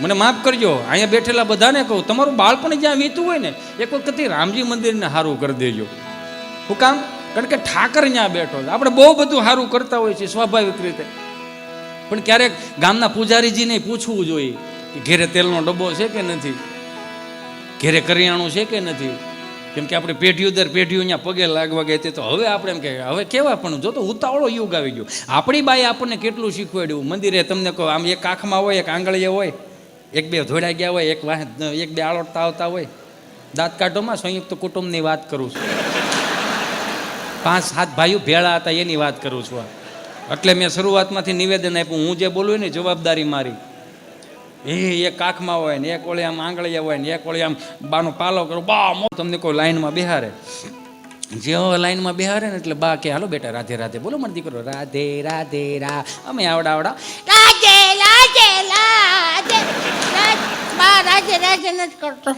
મને માફ કરજો, અહીંયા બેઠેલા બધાને કહું, તમારું બાળપણ જ્યાં વીતું હોય ને, એક વખત રામજી મંદિરને સારું કરી દેજો. હું કામ? કારણ કે ઠાકર ત્યાં બેઠો છે. આપણે બહુ બધું સારું કરતા હોય છે સ્વાભાવિક રીતે. પણ ક્યારેક ગામના પૂજારીજીને પૂછવું જોઈએ કે ઘેરે તેલનો ડબ્બો છે કે નથી? ઘેરે કરિયાણું છે કે નથી? કેમ કે આપણે પેઢીઓ દર પેઢીઓ અહીંયા પગે લાગવા ગઈ તો હવે આપણે એમ કે, હવે કેવા પણ, જો તો ઉતાવળો યુગ આવી ગયો. આપણી બાઈ આપણને કેટલું શીખવાડ્યું? મંદિરે તમને કહો, આમ એક આંખમાં હોય, એક આંગળીએ હોય. એક બે ધોળા ગયા હોય, એક વાહ, એક બે આળોટતા આવતા હોય. દાંત કાઢોમાં સંયુક્ત કુટુંબની વાત કરું છું. પાંચ, સાત ભાઈઓ ભેળા હતા, એની વાત કરું છું એટલે મેં શરૂઆતમાંથી નિવેદન આપ્યું, હું જે બોલું ને જવાબદારી મારી. એ એક કાખમાં હોય ને એક ઓળી આમ આંગળીયા હોય ને એક ઓળી આમ બાનો પાલો કરો, બા, મો, તમને કોઈ લાઈનમાં બેહારે? જે લાઈનમાં બેહારે ને એટલે બા કે હાલો બેટા, રાધે રાધે, બોલો મને દીકરો, રાધે રાધે, રા. અમે આવડા આવડા, રાધે રાધે રાજે રાજ- બા રાજે રાજે નથી કરતો